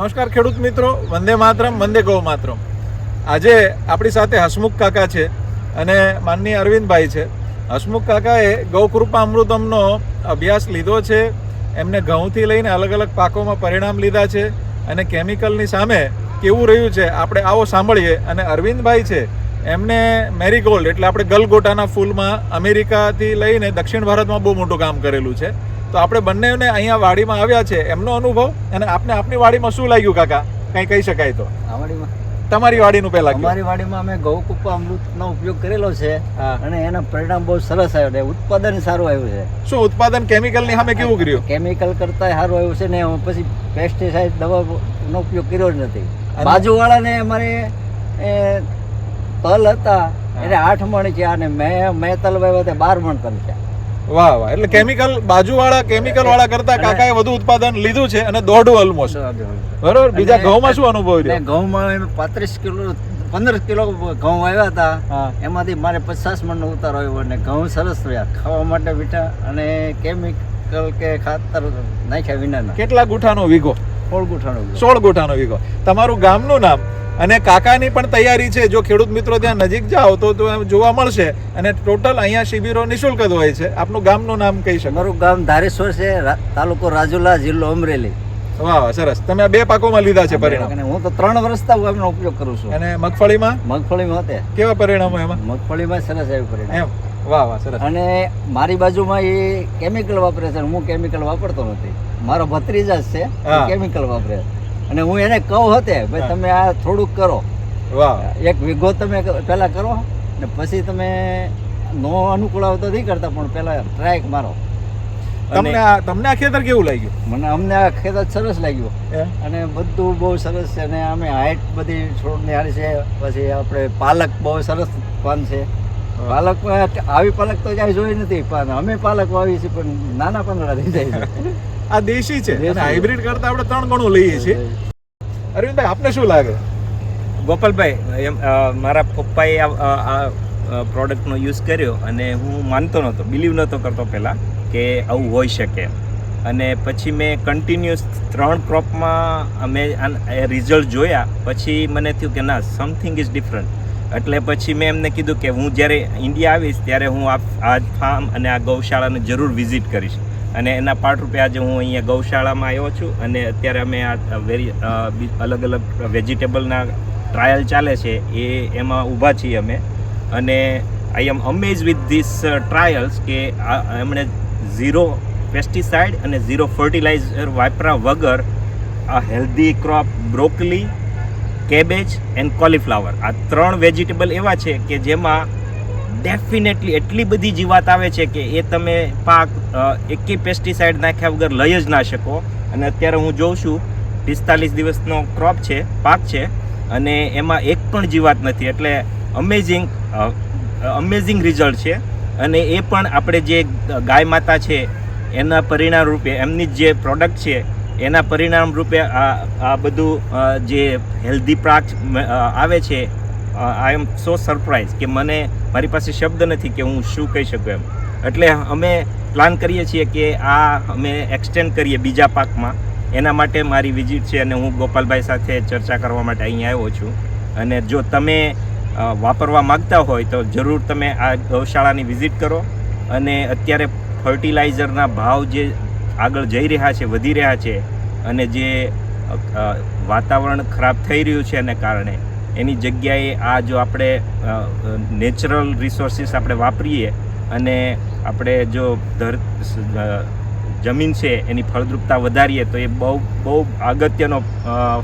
નમસ્કાર ખેડૂત મિત્રો. વંદે માતરમ, વંદે ગૌ માતરમ. આજે આપણી સાથે હસમુખ કાકા છે અને માનનીય અરવિંદભાઈ છે. હસમુખ કાકાએ ગૌકૃપા અમૃતમનો અભ્યાસ લીધો છે. એમને ઘઉંથી લઈને અલગ અલગ પાકોમાં પરિણામ લીધા છે અને કેમિકલની સામે કેવું રહ્યું છે આપણે આવો સાંભળીએ. અને અરવિંદભાઈ છે, એમને મેરીગોલ્ડ એટલે આપણે ગલગોટાના ફૂલમાં અમેરિકાથી લઈને દક્ષિણ ભારતમાં બહુ મોટું કામ કરેલું છે. તો આપણે બંનેને અહીંયા વાડીમાં આવ્યા છે. એમનો અનુભવ અને આપને આપની વાડીમાં શું લાગ્યું કાકા? કંઈ કહી શકાય તો. તમારી વાડીનું પહેલા. અમારી વાડીમાં અમે ગૌકુપા અમૃતનો ઉપયોગ કરેલો છે અને એના પરિણામ બહુ સરસ આવ્યો છે. ઉત્પાદન સારું આવ્યું છે. શું ઉત્પાદન કેમિકલની સામે કેવું કર્યું? કેમિકલ કરતા સારું આવ્યું છે ને પછી પેસ્ટિસાઇડ દવાનો ઉપયોગ કર્યો જ નથી. બાજુવાળાને અમારે તલ હતા. એને આઠ મણ છે અને મેં મેં તલ વાવ્યા તે બાર મણ તલ છે વાહ વાહ. એટલે કેમિકલ બાજુવાળા કેમિકલ વાળા કરતા કાકાએ વધુ ઉત્પાદન લીધું છે અને દોઢું ઓલમોસ્ટ બરોબર? બીજા ઘઉંમાં શું અનુભવ રહ્યો? ઘઉંમાં પાંત્રીસ કિલો પંદર કિલો ઘઉં આવ્યા હતા. એમાંથી મારે પચાસ મણનો ઉતારો આવ્યો અને ઘઉં સરસ રહ્યા. ખાવા માટે મીઠા અને કેમિકલ કે ખાતર નાખ્યા વિના કેટલા ગુઠાનો વીઘો? સોળ ગુઠાણું સોળ ગુઠાનો વીઘો. તમારું ગામનું નામ? અને કાકાની પણ તૈયારી છે. જો ખેડૂત મિત્રો ત્યાં નજીક જાઓ તો જોવા મળશે. અને ટોટલ અહીંયા શિબિરો નિઃશુલ્ક જ હોય છે. આપનું ગામનું નામ કહી શકો મારું ગામ ધારેશ્વર છે તાલુકો રાજુલા જિલ્લો અમરેલી. વાહ સરસ. તમે બે પાકોમાં લીધા છે પરિણામ. અને હું તો ત્રણ વર્ષથી આ એમનો ઉપયોગ કરું છું. અને મગફળીમાં? મગફળીમાં તે. કેવા પરિણામો એમાં? મગફળીમાં સરસ આવ્યું પરિણામ. એમ. વાહ વાહ સરસ. અને મારી બાજુમાં એ કેમિકલ વાપરે છે હું કેમિકલ વાપરતો નથી. મારો ભત્રીજા જ છે કેમિકલ વાપરે અને હું એને કહું હતે ભાઈ તમે આ થોડુંક કરો. વાહ. એક વિગો તમે પહેલાં કરો ને પછી તમે નો અનુકૂળ આવતો નહીં કરતા પણ પહેલાં ટ્રાય મારો. તમને આ તમને આ ખેતર કેવું લાગ્યું? મને અમને આ ખેતર સરસ લાગ્યું. અને બધું બહુ સરસ છે અને અમે હાઈટ બધી છોડની હારી છે પછી આપણે પાલક બહુ સરસ પાન છે. પાલક આવી પાલક તો ક્યાંય જોઈ નથી પણ અમે પાલક વાવી છે પણ નાના પાંદડા થઈ જાય છે. આ દેશી છે. હાઇબ્રિડ કરતા આપણે ત્રણ ગણું લઈએ છીએ. અરવિંદભાઈ આપને શું લાગે? ગોપાલભાઈ એમ મારા પપ્પાએ આ આ પ્રોડક્ટનો યુઝ કર્યો અને હું માનતો નહોતો બિલીવ નહોતો કરતો પહેલાં કે આવું હોઈ શકે. એમ અને પછી મેં કન્ટિન્યુઅસ ત્રણ ક્રોપમાં અમે રિઝલ્ટ જોયા. પછી મને થયું કે ના સમથિંગ ઇઝ ડિફરન્ટ એટલે પછી મેં એમને કીધું કે હું જ્યારે ઇન્ડિયા આવીશ ત્યારે હું આ આ ફાર્મ અને આ ગૌશાળાને જરૂર વિઝિટ કરીશ. અને એના પાર્ટરૂપે આજે હું અહીંયા ગૌશાળામાં આવ્યો છું અને અત્યારે અમે આ વેરી અલગ અલગ વેજીટેબલના ટ્રાયલ ચાલે છે એ એમાં ઊભા છીએ અમે. અને I am amaze with this trials કે એમણે ઝીરો પેસ્ટિસાઇડ અને ઝીરો ફર્ટિલાઇઝર વાપરા વગર આ healthy crop broccoli cabbage and cauliflower આ ત્રણ વેજીટેબલ એવા છે કે જેમાં ડેફિનેટલી એટલી બધી જીવાત આવે છે કે એ તમે પાક એકે પેસ્ટિસાઇડ નાખ્યા વગર લઈ જ ના શકો. અને અત્યારે હું જોઉં છું, પિસ્તાલીસ દિવસનો ક્રોપ છે, પાક છે, અને એમાં એક પણ જીવાત નથી. એટલે અમેઝિંગ અમેઝિંગ રિઝલ્ટ છે. અને એ પણ આપણે જે ગાય માતા છે, એના પરિણામ રૂપે એમની જ પ્રોડક્ટ છે એના પરિણામ રૂપે આ આ બધું જે હેલ્ધી પ્રાક આવે છે આઈ એમ સો સરપ્રાઇઝ કે મને મારી પાસે શબ્દ નથી કે હું શું કહી શકું એમ. એટલે અમે પ્લાન કરીએ છીએ કે આ અમે એક્સટેન્ડ કરીએ બીજા પાકમાં. એના માટે મારી વિઝિટ છે અને હું ગોપાલભાઈ સાથે ચર્ચા કરવા માટે અહીંયા આવ્યો છું. અને જો તમે વાપરવા માંગતા હોય તો જરૂર તમે આ ગૌશાળાની વિઝિટ કરો. અને અત્યારે ફર્ટિલાઇઝરના ભાવ જે આગળ જઈ રહ્યા છે, વધી રહ્યા છે અને જે વાતાવરણ ખરાબ થઈ રહ્યું છે એને કારણે, એની જગ્યાએ આ જો આપણે નેચરલ રિસોર્સિસ આપણે વાપરીએ અને આપણે જો ધર જમીન છે એની ફળદ્રુપતા વધારીએ તો એ બહુ બહુ અગત્યનો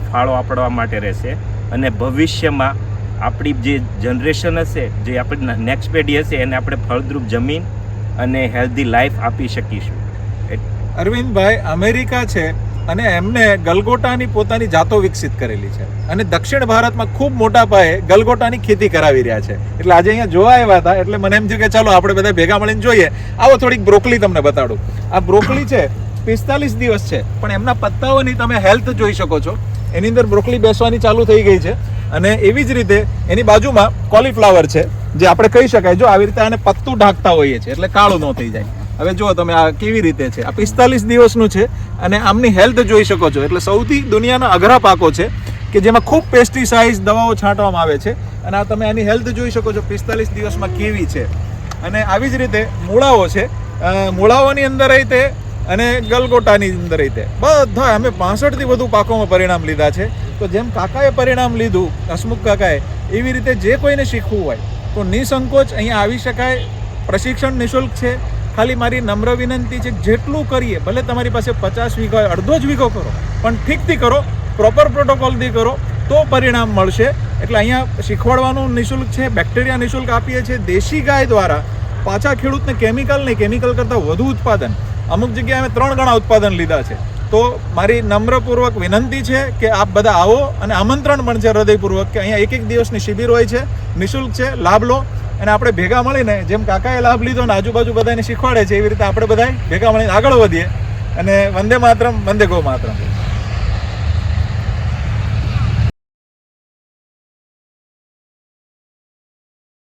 ફાળો આપડવા માટે રહેશે અને ભવિષ્યમાં આપણી જે જનરેશન હશે, જે આપણી નેક્સ્ટ પેઢી હશે એને આપણે ફળદ્રુપ જમીન અને હેલ્ધી લાઈફ આપી શકીશું. અરવિંદભાઈ અમેરિકા છે અને એમને ગલગોટાની પોતાની જાતો વિકસિત કરેલી છે. અને દક્ષિણ ભારતમાં ખૂબ મોટા પાયે ગલગોટાની ખેતી કરાવી રહ્યા છે. એટલે આજે અહીંયા જોવા આવ્યા હતા, એટલે મને એમ થયું કે ચાલો આપણે બધા ભેગા મળીને જોઈએ. આવો થોડીક બ્રોકલી તમને બતાડું. આ બ્રોકલી છે, પિસ્તાલીસ દિવસ છે, પણ એમના પત્તાઓની તમે હેલ્થ જોઈ શકો છો. એની અંદર બ્રોકલી બેસવાની ચાલુ થઈ ગઈ છે. અને એવી જ રીતે એની બાજુમાં કોલીફ્લાવર છે, જે આપણે કહી શકાય, જો આવી રીતે આને પત્તું ઢાંકતા હોઈએ છીએ, એટલે કાળું ન થઈ જાય. હવે જુઓ તમે આ કેવી રીતે છે. આ પિસ્તાલીસ દિવસનું છે અને આમની હેલ્થ જોઈ શકો છો. એટલે સૌથી દુનિયાના અઘરા પાકો છે કે જેમાં ખૂબ પેસ્ટિસાઇડ દવાઓ છાંટવામાં આવે છે. અને આ તમે આની હેલ્થ જોઈ શકો છો. પિસ્તાલીસ દિવસમાં કેવી છે. અને આવી જ રીતે મૂળાઓ છે. મૂળાઓની અંદર રીતે અને ગલગોટાની અંદર રીતે બધા અમે પાસઠથી વધુ પાકોમાં પરિણામ લીધા છે. તો જેમ કાકાએ પરિણામ લીધું, હસમુખ કાકાએ, એવી રીતે જે કોઈને શીખવું હોય, તો નિસંકોચ અહીંયા આવી શકાય. પ્રશિક્ષણ નિઃશુલ્ક છે. ખાલી મારી નમ્ર વિનંતી છે જેટલું કરીએ, ભલે તમારી પાસે પચાસ વીઘા હોય, અડધો જ વીઘો કરો, પણ ઠીકથી કરો પ્રોપર પ્રોટોકોલથી કરો, તો પરિણામ મળશે. એટલે અહીંયા શીખવાડવાનું નિઃશુલ્ક છે બેક્ટેરિયા નિઃશુલ્ક આપીએ છીએ. દેશી ગાય દ્વારા પાછા ખેડૂતને કેમિકલ નહીં કેમિકલ કરતાં વધુ ઉત્પાદન. અમુક જગ્યાએ અમે ત્રણ ગણા ઉત્પાદન લીધા છે. તો મારી નમ્રપૂર્વક વિનંતી છે કે આપ બધા આવો અને આમંત્રણ પણ છે હૃદયપૂર્વક કે અહીંયા એક એક દિવસની શિબિર હોય છે, નિઃશુલ્ક છે, લાભ લો. અને આપણે ભેગા મળીને જેમ કાકાએ લાભ લીધો ને આજુબાજુ બધાને શીખવાડે છે, એવી રીતે આપણે બધા ભેગા મળીને આગળ વધીએ. અને વંદે માતરમ, વંદે ગો માતરમ.